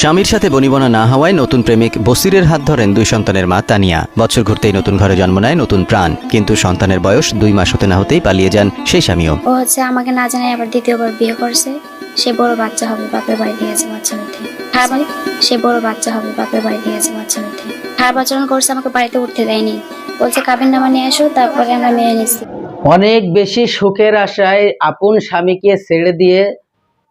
স্বামীর সাথে বনিবনা না হওয়ায় নতুন প্রেমিক বসিরের হাত ধরেন দুই সন্তানের মা তানিয়া। বছর ঘুরতেই নতুন ঘরে জন্ম নেয় নতুন প্রাণ। কিন্তু সন্তানের বয়স দুই মাস হতে না হতেই পালিয়ে যান সেই স্বামীও। ও হচ্ছে আমাকে না জানাই আবার দ্বিতীয়বার বিয়ে করছে। সে বড় বাচ্চা হবে বাপের বাড়ি দিয়ে গেছে বাচ্চা হইতে খারাপ সে বড় বাচ্চা হবে বাপের বাড়ি দিয়ে গেছে বাচ্চা হইতে খারাপ আচরণ করছে আমাকে বাড়িতে উঠতে দেয়নি। বলছে কাবিন নামা নিয়ে আসো তারপরে আমরা মেনে নিচ্ছি। অনেক বেশি সুখের আশায় আপন স্বামীকে ছেড়ে দিয়ে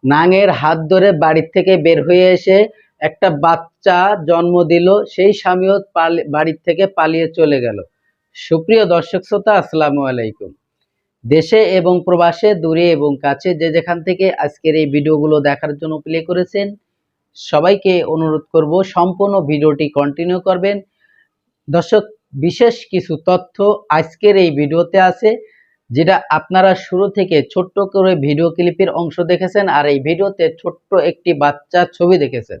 নাঙের হাত ধরে বাড়ির থেকে বের হয়ে এসে একটা বাচ্চা জন্ম দিল, সেই স্বামীও বাড়ির থেকে পালিয়ে চলে গেল। সুপ্রিয় দর্শক শ্রোতা, আসসালামু আলাইকুম। দেশে এবং প্রবাসে, দূরে এবং কাছে যে যেখান থেকে আজকের এই ভিডিওগুলো দেখার জন্য প্লে করেছেন, সবাইকে অনুরোধ করব সম্পূর্ণ ভিডিওটি কন্টিনিউ করবেন। দর্শক, বিশেষ কিছু তথ্য আজকের এই ভিডিওতে আছে। যেটা আপনারা শুরু থেকে ছোট্ট করে ভিডিও ক্লিপের অংশ দেখেছেন আর এই ভিডিওতে ছোট্ট একটি বাচ্চা ছবি দেখেছেন।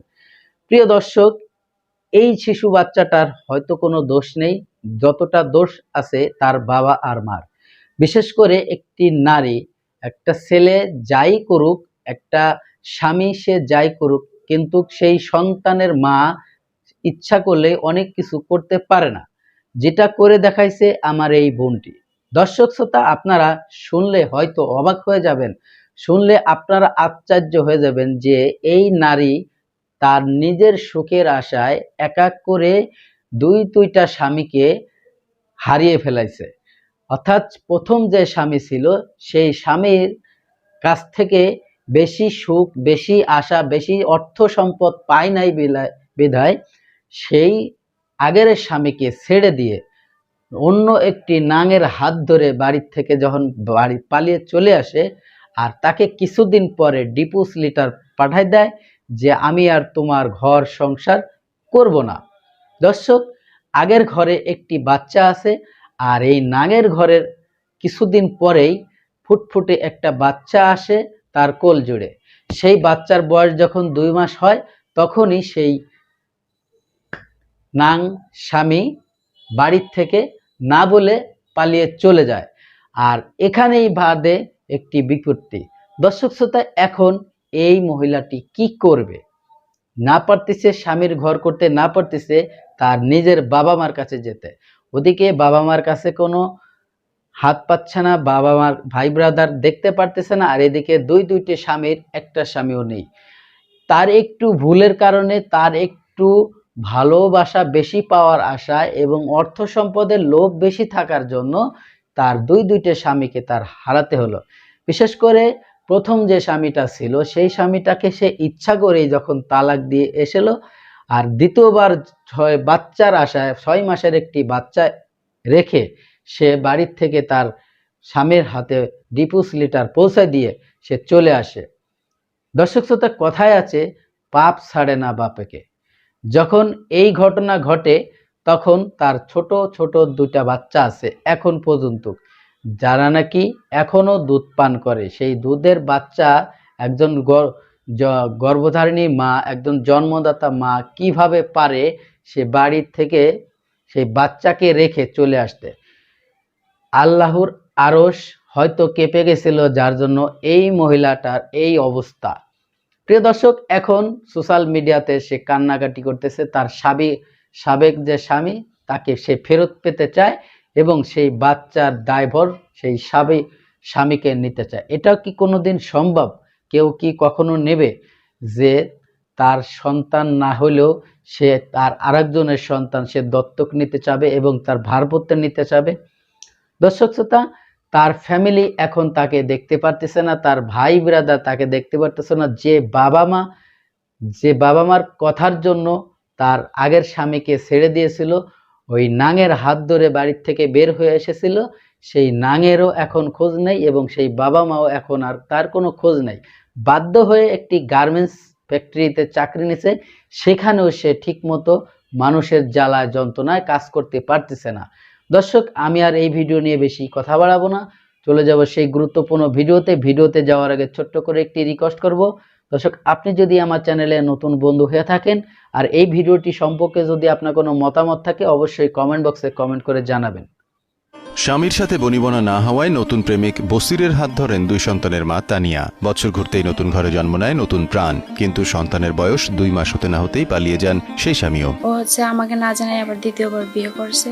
প্রিয় দর্শক, এই শিশু বাচ্চাটার হয়তো কোনো দোষ নেই। যতটা দোষ আছে তার বাবা আর মার। বিশেষ করে একটি নারী, একটা ছেলে যাই করুক, একটা স্বামী সে যাই করুক, কিন্তু সেই সন্তানের মা ইচ্ছা করলে অনেক কিছু করতে পারে না। যেটা করে দেখাইছে আমার এই বোনটি। দর্শক শ্রোতা, আপনারা শুনলে হয়তো অবাক হয়ে যাবেন, শুনলে আপনারা আশ্চর্য হয়ে যাবেন যে এই নারী তার নিজের সুখের আশায় এক এক করে দুই দুইটা স্বামীকে হারিয়ে ফেলাইছে। অর্থাৎ প্রথম যে স্বামী ছিল, সেই স্বামীর কাছ থেকে বেশি সুখ, বেশি আশা, বেশি অর্থ সম্পদ পায় নাই বিধায় সেই আগের স্বামীকে ছেড়ে দিয়ে অন্য একটি নাঙের হাত ধরে বাড়ির থেকে যখন বাড়ি পালিয়ে চলে আসে আর তাকে কিছুদিন পরে ডিপুস লিটার পাঠায় দেয় যে, আমি আর তোমার ঘর সংসার করব না। দর্শক, আগের ঘরে একটি বাচ্চা আছে আর এই নাঙের ঘরের কিছুদিন পরেই ফুটফুটে একটা বাচ্চা আসে তার কোল জুড়ে। সেই বাচ্চার বয়স যখন দুই মাস হয়, তখনই সেই নাং স্বামী বাড়ির থেকে না বলে পালিয়ে চলে যায়। আর এখানেই বাদে একটি বিপত্তি। দর্শক শ্রোতা, এখন এই মহিলাটি কি করবে? না পারতেছে, স্বামীর ঘর করতে না পারতেছে, তার নিজের বাবা মার কাছে যেতে। ওদিকে বাবা মার কাছে কোনো হাত পাচ্ছে না বাবা মার ভাই ব্রাদার দেখতে পারতেছে না, আর এদিকে দুই দুইটি স্বামীর একটা স্বামীও নেই। তার একটু ভুলের কারণে, তার একটু ভালোবাসা বেশি পাওয়ার আশা এবং অর্থ সম্পদের লোভ বেশি থাকার জন্য তার দুই দুইটা স্বামীকে তার হারাতে হলো। বিশেষ করে প্রথম যে স্বামীটা ছিল, সেই স্বামীটাকে সে ইচ্ছা করেই যখন তালাক দিয়ে এসেল আর দ্বিতীয়বার ছয় বাচ্চার আশায়, ছয় মাসের একটি বাচ্চা রেখে সে বাড়ির থেকে তার স্বামীর হাতে ডিপুস লিটার পৌঁছে দিয়ে সে চলে আসে। দর্শক শ্রোতা, কথায় আছে, পাপ ছাড়ে না বাপেকে। যখন এই ঘটনা ঘটে, তখন তার ছোট ছোট দুটা বাচ্চা আছে, এখন পর্যন্ত। যারা নাকি এখনও দুধ পান করে, সেই দুধের বাচ্চা একজন গর- গর্ভধারিণী মা, একজন জন্মদাতা মা কীভাবে পারে, সে বাড়ির থেকে সেই বাচ্চাকে রেখে চলে আসতে। আল্লাহর আরশ হয়তো কেঁপে গেছিল, যার জন্য এই মহিলাটার এই অবস্থা। প্রিয় দর্শক, এখন সোশ্যাল মিডিয়াতে সে কান্নাকাটি করতেছে, তার সাবেক সাবেক যে স্বামী, তাকে সে ফেরত পেতে চায় এবং সেই বাচ্চার দায়ভর সেই সাবেক স্বামীকে নিতে চায়। এটাও কি কোনোদিন সম্ভব? কেউ কি কখনো নেবে যে তার সন্তান না হলেও সে তার আরেকজনের সন্তান সে দত্তক নিতে চাবে এবং তার ভারপত্য নিতে চাবে? দর্শক শ্রোতা তার ফ্যামিলি এখন তাকে দেখতে পারতেছে না, তার ভাই ব্রাদার তাকে দেখতে পারতেছে না। যে বাবা মা, যে বাবা মার কথার জন্য তার আগের স্বামীকে ছেড়ে দিয়েছিল, ওই নাঙের হাত ধরে বাড়ির থেকে বের হয়ে এসেছিল, সেই নাঙেরও এখন খোঁজ নেই এবং সেই বাবা মাও এখন আর তার কোনো খোঁজ নেই। বাধ্য হয়ে একটি গার্মেন্টস ফ্যাক্টরিতে চাকরি নিছে, সেখানেও সে ঠিকমতো মানুষের জ্বালায় যন্ত্রণায় কাজ করতে পারতেছে না। দর্শক আমি আর এই ভিডিও নিয়ে বেশি কথা বাড়াবো না। চলে যাব সেই গুরুত্বপূর্ণ ভিডিওতে। ভিডিওতে যাওয়ার আগে ছোট্ট করে একটি রিকোয়েস্ট করব। দর্শক আপনি যদি আমার চ্যানেলে নতুন বন্ধু হয়ে থাকেন আর এই ভিডিওটি সম্পর্কে যদি আপনার কোনো মতামত থাকে অবশ্যই কমেন্ট বক্সে কমেন্ট করে জানাবেন। স্বামীর সাথে বনিবনা না হওয়ায় নতুন প্রেমিক বসিরের হাত ধরেন দুই সন্তানের মা তানিয়া। বছর ঘুরতেই নতুন ঘরে জন্ম নেয় নতুন প্রাণ। কিন্তু সন্তানের বয়স দুই মাস হতে না হতেই পালিয়ে যান সেই স্বামীও। ও হচ্ছে আমাকে না জানাই আবার দ্বিতীয়বার বিয়ে করছে।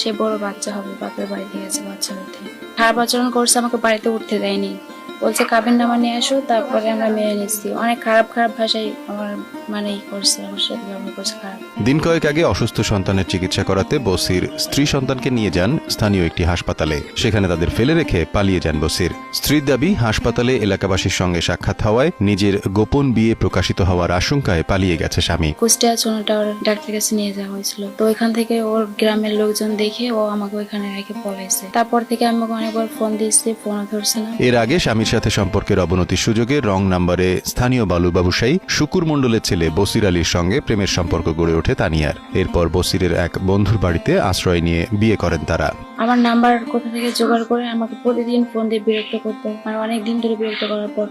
সে বড় বাচ্চা হবে, বাপের বাড়ি নিয়ে গেছে বাচ্চা মধ্যে। খারাপ আচরণ করছে, আমাকে বাড়িতে উঠতে দেয়নি। বলছে কাবিন নামা নিয়ে আসো তারপরে আমরা মেনে নিচ্ছি অনেক খারাপ খারাপ ভাষায় আমার মানে ই করছে আমার সাথে ব্যবহার করছে খারাপ। দিন কয়েক আগে অসুস্থ সন্তানের চিকিৎসা করাতে বসির স্ত্রী সন্তানকে নিয়ে যান স্থানীয় একটি হাসপাতালে। সেখানে তাদের ফেলে রেখে পালিয়ে যান বসির। স্ত্রীর দাবি হাসপাতালে এলাকাবাসীর সঙ্গে সাক্ষাৎ হওয়ায় নিজের গোপন বিয়ে প্রকাশিত হওয়ার আশঙ্কায় পালিয়ে গেছে স্বামী। কুষ্টিয়া চুনাটাওয়ার ডাক্তার কাছে নিয়ে যাওয়া হয়েছিল। তো ওইখান থেকে ওর গ্রামের লোকজন দেখে ও আমাকে ওইখানে রেখে পলাইছে। তারপর থেকে আমাকে অনেকবার ফোন দিয়েছি ফোনও ধরছে না। এর আগে স্বামীর সাথে সম্পর্কের অবনতির সুযোগে রং নাম্বারে স্থানীয় বালু ব্যবসায়ী শুকুর মণ্ডলের ছেলে বসির আলীর সঙ্গে প্রেমের সম্পর্ক গড়ে ওঠে তানিয়ার। এরপর বসিরের এক বন্ধুর বাড়িতে আশ্রয় নিয়ে বিয়ে করেন তারা। আমার নাম্বার কোথা থেকে জোগাড় করে আমাকে প্রতিদিন ফোন দিয়ে বিরক্ত করতো আর অনেক দিন ধরে বিরক্ত করার পর,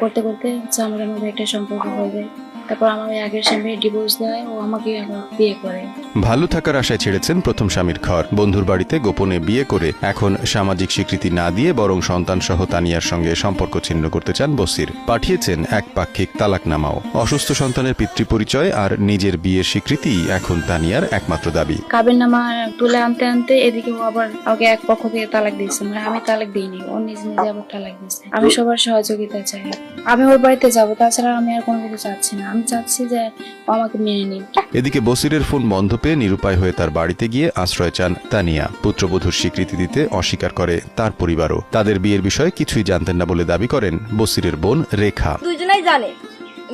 করতে করতে আমাদের মধ্যে একটা সম্পর্ক হয়ে যায়। তারপর আমার ওই আগের স্বামী ডিভোর্স দেয় ও আমাকে বিয়ে করে। ভালো থাকার আশায় ছেড়েছেন প্রথম স্বামীর ঘর। বন্ধুর বাড়িতে গোপনে বিয়ে করে এখন সামাজিক স্বীকৃতি না দিয়ে বরং সন্তান সহ তানিয়ার সঙ্গে সম্পর্ক ছিন্ন করতে চান বসির। পাঠিয়েছেন এক পাক্ষিক তালাকনামাও। অসুস্থ সন্তানের পিতৃপরিচয় আর নিজের বিয়ের স্বীকৃতি এখন তানিয়ার একমাত্র দাবি। কাবির নামা তুলে আনতে আনতে এদিকে ও আবার আমাকে এক পক্ষ থেকে তালাক দিয়েছে। মানে আমি তালাক দিইনি ও নিজে নিজে আবার তালাক দিয়েছে। আমি সবার সহযোগিতা চাই। আমি ওর বাড়িতে যাব তাছাড়া আমি আর কোনো কিছু চাচ্ছি না। আমি চাচ্ছি যে আমাকে মেনে নিক। এদিকে বসিরের ফোন বন্ধ পেয়ে নিরুপায় হয়ে তার বাড়িতে গিয়ে আশ্রয় চান তানিয়া। পুত্রবধূর স্বীকৃতি দিতে অস্বীকার করে তার পরিবারও। তাদের বিয়ের বিষয়ে কিছুই জানতেন না বলে দাবি করেন বসিরের বোন রেখা। দুজনেই জানে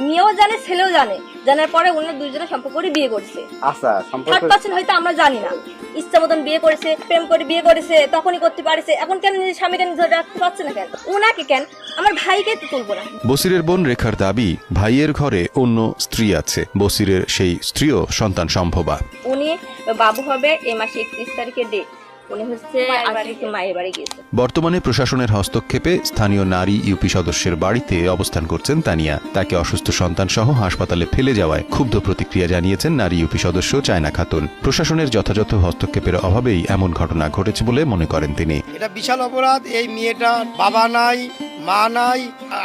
মেয়েও জানে ছেলেও জানে। জানার পরে অন্য দুইজনে সম্পর্ক করে বিয়ে করছে। আচ্ছা সম্পর্ক হয়তো আমরা জানি না। ইচ্ছা মতন বিয়ে করেছে প্রেম করে বিয়ে করেছে তখনই করতে পারছে। এখন কেন নিজের স্বামীকে ধরে রাখতে পারছে না কেন? ওনাকে কেন? আমার ভাইকে তো তুলবো না। বসিরের বোন রেখার দাবি ভাইয়ের ঘরে অন্য স্ত্রী আছে। বসিরের সেই স্ত্রীও সন্তান সম্ভবা। উনি বাবু হবে এ মাসে একত্রিশ তারিখে ডেট উনি হচ্ছে আজকে মায়ের বাড়ি গিয়েছে বর্তমানে প্রশাসনের হস্তক্ষেপে স্থানীয় নারী ইউপি সদস্যের বাড়িতে অবস্থান করছেন তানিয়া। তাকে অসুস্থ সন্তান সহ হাসপাতালে ফেলে যাওয়ায় ক্ষুব্ধ প্রতিক্রিয়া জানিয়েছেন নারী ইউপি সদস্য চায়না খাতুন। প্রশাসনের যথাযথ হস্তক্ষেপের অভাবেই এমন ঘটনা ঘটেছে বলে মনে করেন তিনি। এটা বিশাল অপরাধ এই মেয়েটা বাবা নাই মা নাই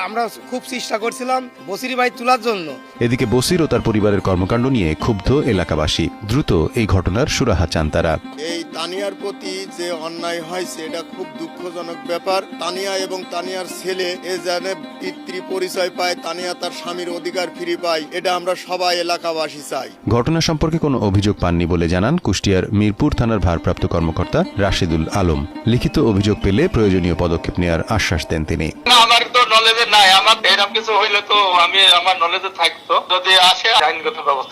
আমরা খুব চেষ্টা করছিলাম বসিরি ভাই তোলার জন্য। এদিকে বসির ও তার পরিবারের কর্মকাণ্ড নিয়ে ক্ষুব্ধ এলাকাবাসী। দ্রুত এই ঘটনার সুরাহা চান তারা। এই তানিয়ার প্রতি যে অন্যায় হয়েছে এটা খুব দুঃখজনক ব্যাপার। তানিয়া এবং তানিয়ার ছেলে এ যেন পিতৃ পরিচয় পায় তানিয়া তার স্বামীর অধিকার ফিরে পায় এটা আমরা সবাই এলাকাবাসী চাই। ঘটনা সম্পর্কে কোনো অভিযোগ পাননি বলে জানান কুষ্টিয়ার মিরপুর থানার ভারপ্রাপ্ত কর্মকর্তা রাশিদুল আলম। লিখিত অভিযোগ পেলে প্রয়োজনীয় পদক্ষেপ নেওয়ার আশ্বাস দেন তিনি। না, আমার তো নলেজে নাই। আমার এরকম কিছু হইলে তো আমি আমার নলেজে থাকতো। যদি আসে, আইনগত ব্যবস্থা।